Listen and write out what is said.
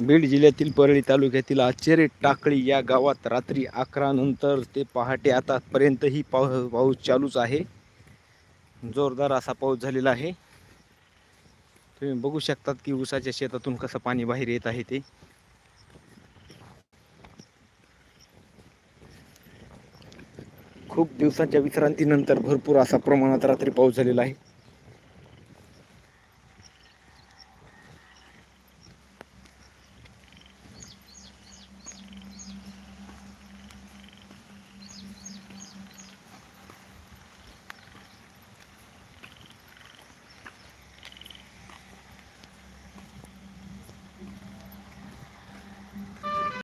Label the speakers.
Speaker 1: बीड जिल्ह्यातील परळी तालुक्यातील आचेरे टाकळी या गावात रात्री अकरा नंतर ते पहाटे आतापर्यंतही पाऊ पाऊस चालूच आहे. जोरदार असा पाऊस झालेला आहे. तुम्ही बघू शकतात की ऊसाच्या शेतातून कसं पाणी बाहेर येत आहे ते. खूप दिवसांच्या विश्रांतीनंतर भरपूर असा प्रमाणात रात्री पाऊस झालेला आहे.